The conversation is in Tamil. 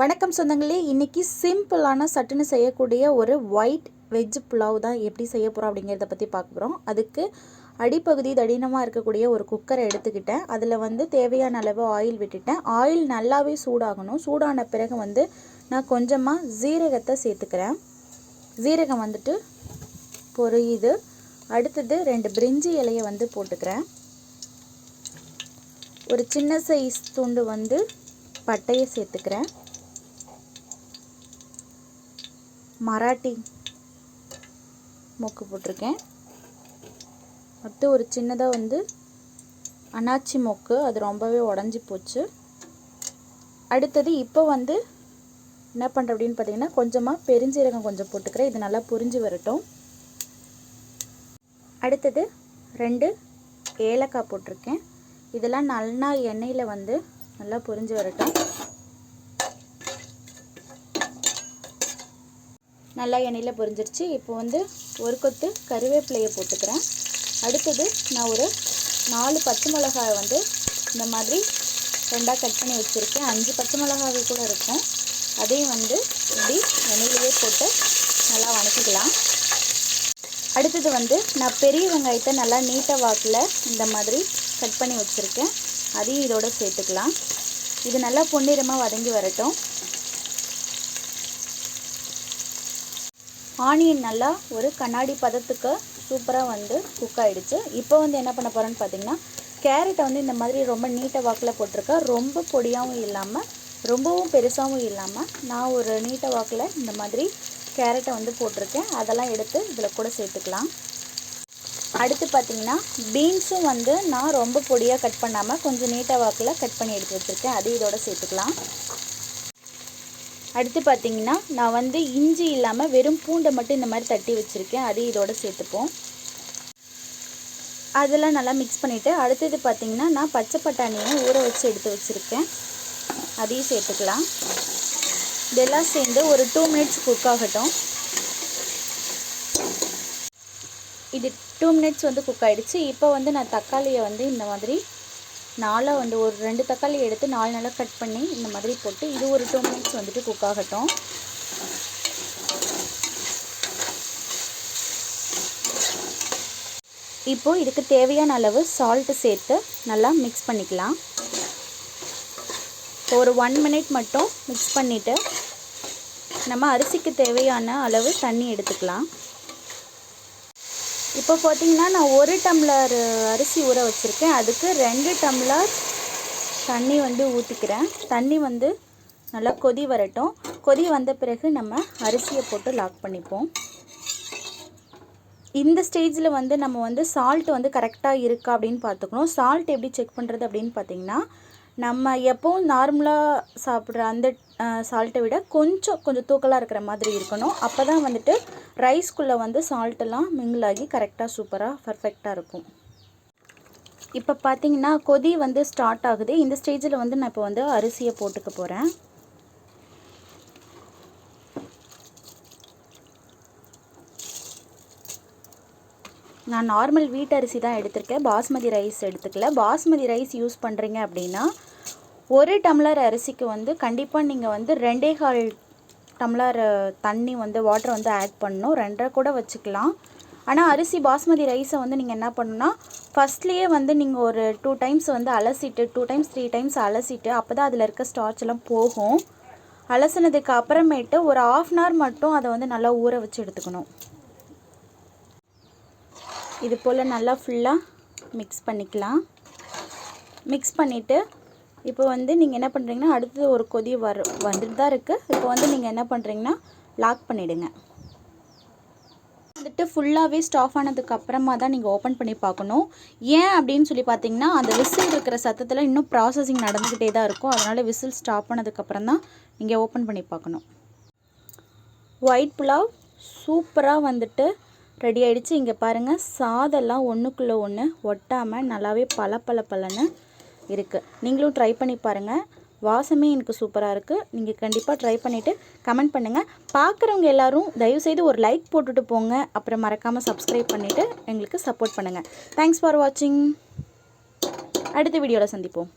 வணக்கம் சொந்தங்களே இன்றைக்கி சிம்பிளான சட்டுன்னு செய்யக்கூடிய ஒரு ஒயிட் வெஜ் புலாவ் தான் எப்படி செய்ய போகிறோம் அப்படிங்கிறத பற்றி பார்க்குறோம் அதுக்கு அடிப்பகுதி தடினமாக இருக்கக்கூடிய ஒரு குக்கரை எடுத்துக்கிட்டேன். அதில் வந்து தேவையான அளவு ஆயில் விட்டுட்டேன். ஆயில் நல்லாவே சூடாகணும். சூடான பிறகு வந்து நான் கொஞ்சமாக ஜீரகத்தை சேர்த்துக்கிறேன். ஜீரகம் வந்துட்டு பொரியுது. அடுத்தது ரெண்டு பிரிஞ்சி இலையை வந்து போட்டுக்கிறேன். ஒரு சின்ன சைஸ் துண்டு வந்து பட்டையை சேர்த்துக்கிறேன். மராட்டி மொக்கு போட்டிருக்கேன். அடுத்து ஒரு சின்னதாக வந்து அனாச்சி மொக்கு. அது ரொம்பவே உடஞ்சி போச்சு. அடுத்தது இப்போ வந்து என்ன பண்ணுறேன் அப்படின்னு பார்த்தீங்கன்னா கொஞ்சமாக பெருஞ்சீரகம் கொஞ்சம் போட்டுக்கிறேன். இது நல்லா புரிஞ்சு வரட்டும். அடுத்தது ரெண்டு ஏலக்காய் போட்டிருக்கேன். இதெல்லாம் நல்லா எண்ணெயில் வந்து நல்லா புரிஞ்சு வரட்டும். நல்லா எண்ணெயில் பொரிஞ்சிருச்சு. இப்போ வந்து ஒரு கொத்து கருவேப்பிலையை போட்டுக்கிறேன். அடுத்தது நான் ஒரு நாலு பச்சை மிளகாய் வந்து இந்த மாதிரி ரெண்டாக கட் பண்ணி வச்சுருக்கேன். அஞ்சு பச்சை மிளகாவே கூட இருக்கும். அதையும் வந்து இப்படி எண்ணெயிலேயே போட்டு நல்லா வணக்கிக்கலாம். அடுத்தது வந்து நான் பெரிய வெங்காயத்தை நல்லா நீட்டாக வாக்கில் இந்த மாதிரி கட் பண்ணி வச்சுருக்கேன். அதையும் இதோட சேர்த்துக்கலாம். இது நல்லா பொன்னிறமாக வதங்கி வரட்டும். ஆனியன் நல்லா ஒரு கண்ணாடி பதத்துக்கு சூப்பராக வந்து குக் ஆகிடுச்சு இப்போ வந்து என்ன பண்ண போகிறேன்னு பார்த்தீங்கன்னா கேரட்டை வந்து இந்த மாதிரி ரொம்ப நீட்டை வாக்கில் போட்டிருக்கேன் ரொம்ப பொடியாகவும் இல்லாமல் ரொம்பவும் பெருசாகவும் இல்லாமல் நான் ஒரு நீட்டை வாக்கில் இந்த மாதிரி கேரட்டை வந்து போட்டிருக்கேன். அதெல்லாம் எடுத்து இதில் கூட சேர்த்துக்கலாம். அடுத்து பார்த்திங்கன்னா பீன்ஸும் வந்து நான் ரொம்ப பொடியாக கட் பண்ணாமல் கொஞ்சம் நீட்டாக வாக்கில் கட் பண்ணி எடுத்து வச்சுருக்கேன். அதையும் இதோட சேர்த்துக்கலாம். அடுத்து பார்த்திங்கன்னா நான் வந்து இஞ்சி இல்லாமல் வெறும் பூண்டை மட்டும் இந்த மாதிரி தட்டி வச்சுருக்கேன். அதையும் இதோட சேர்த்துப்போம். அதெல்லாம் நல்லா மிக்ஸ் பண்ணிவிட்டு அடுத்தது பார்த்திங்கன்னா நான் பச்சை பட்டாணியை ஊற வச்சு எடுத்து வச்சுருக்கேன். அதையும் சேர்த்துக்கலாம். இதெல்லாம் சேர்ந்து ஒரு டூ மினிட்ஸ் குக் ஆகட்டும். இது டூ மினிட்ஸ் வந்து குக் ஆகிடுச்சு இப்போ வந்து நான் தக்காளியை வந்து இந்த மாதிரி நாலாக வந்து ஒரு ரெண்டு தக்காளி எடுத்து நாலு நாளாக கட் பண்ணி இந்த மாதிரி போட்டு இது ஒரு டூ மினிட்ஸ் வந்துட்டு குக் ஆகட்டும். இப்போது இதுக்கு தேவையான அளவு சால்ட்டு சேர்த்து நல்லா மிக்ஸ் பண்ணிக்கலாம். ஒரு ஒன் மினிட் மட்டும் மிக்ஸ் பண்ணிவிட்டு நம்ம அரிசிக்கு தேவையான அளவு தண்ணி எடுத்துக்கலாம். இப்போ பார்த்தீங்கன்னா நான் ஒரு டம்ளர் அரிசி ஊற வச்சுருக்கேன். அதுக்கு ரெண்டு டம்ளர் தண்ணி வந்து ஊற்றிக்கிறேன் தண்ணி வந்து நல்லா கொதி வரட்டும். கொதி வந்த பிறகு நம்ம அரிசியை போட்டு லாக் பண்ணிப்போம். இந்த ஸ்டேஜில் வந்து நம்ம வந்து சால்ட் வந்து கரெக்டாக இருக்கா அப்படின்னு பார்த்துக்கணும். சால்ட் எப்படி செக் பண்ணுறது அப்படின்னு பார்த்தீங்கன்னா நம்ம எப்போவும் நார்மலாக சாப்பிட்ற அந்த சால்ட்டை விட கொஞ்சம் கொஞ்சம் தூக்கலாக இருக்கிற மாதிரி இருக்கணும். அப்போ தான் வந்துட்டு ரைஸ்க்குள்ளே வந்து சால்ட்டெல்லாம் மிங்கிள் ஆகி கரெக்டாக சூப்பராக பர்ஃபெக்டாக இருக்கும். இப்போ பார்த்தீங்கன்னா கொதி வந்து ஸ்டார்ட் ஆகுது. இந்த ஸ்டேஜில் வந்து நான் இப்போ வந்து அரிசியை போட்டுக்க போகிறேன் நான் நார்மல் வீட்டு அரிசி தான் எடுத்திருக்கேன். பாஸ்மதி ரைஸ் எடுத்துக்கல. பாஸ்மதி ரைஸ் யூஸ் பண்ணுறீங்க அப்படின்னா ஒரு டம்ளர் அரிசிக்கு வந்து கண்டிப்பாக நீங்கள் வந்து ரெண்டே கால் டம்ளர் தண்ணி வந்து வாட்டர் வந்து ஆட் பண்ணணும். ரெண்டரை கூட வச்சுக்கலாம். ஆனால் அரிசி பாஸ்மதி ரைஸை வந்து நீங்கள் என்ன பண்ணணும்னா ஃபஸ்ட்லேயே வந்து நீங்கள் ஒரு டூ டைம்ஸ் வந்து அலசிட்டு டூ டைம்ஸ் த்ரீ டைம்ஸ் அலசிட்டு அப்போ தான் அதில் இருக்க ஸ்டார்ச் எல்லாம் போகும். அலசினதுக்கு அப்புறமேட்டு ஒரு ஆஃப் அன் ஹவர் மட்டும் அதை வந்து நல்லா ஊற வச்சு எடுத்துக்கணும். இது போல் நல்லா ஃபுல்லாக மிக்ஸ் பண்ணிக்கலாம். மிக்ஸ் பண்ணிவிட்டு இப்போ வந்து நீங்கள் என்ன பண்ணுறீங்கன்னா அடுத்தது ஒரு கொதி வர வந்துட்டு தான் இருக்குது இப்போ வந்து நீங்கள் என்ன பண்ணுறீங்கன்னா லாக் பண்ணிவிடுங்க வந்துட்டு ஃபுல்லாகவே ஸ்டாஃப் ஆனதுக்கு அப்புறமா தான் நீங்கள் ஓப்பன் பண்ணி பார்க்கணும். ஏன் அப்படின்னு சொல்லி பார்த்தீங்கன்னா அந்த விசில் இருக்கிற சத்தத்தில் இன்னும் ப்ராசஸிங் நடந்துக்கிட்டே தான் இருக்கும். அதனால் விசில் ஸ்டாப் ஆனதுக்கப்புறம் தான் நீங்கள் ஓப்பன் பண்ணி பார்க்கணும். ஒயிட் புலாவ் சூப்பராக வந்துட்டு ரெடி ஆகிடுச்சு இங்கே பாருங்கள் சாதெல்லாம் ஒன்றுக்குள்ளே ஒன்று ஒட்டாமல் நல்லாவே பல பல பலன்னு இருக்குது நீங்களும் ட்ரை பண்ணி பாருங்கள் வாசமே எனக்கு சூப்பராக இருக்குது நீங்கள் கண்டிப்பாக ட்ரை பண்ணிவிட்டு கமெண்ட் பண்ணுங்கள் பார்க்குறவங்க எல்லோரும் தயவுசெய்து ஒரு லைக் போட்டுட்டு போங்க. அப்புறம் மறக்காமல் சப்ஸ்கிரைப் பண்ணிவிட்டு எங்களுக்கு சப்போர்ட் பண்ணுங்கள் தேங்க்ஸ் ஃபார் வாட்சிங் அடுத்த வீடியோவில் சந்திப்போம்.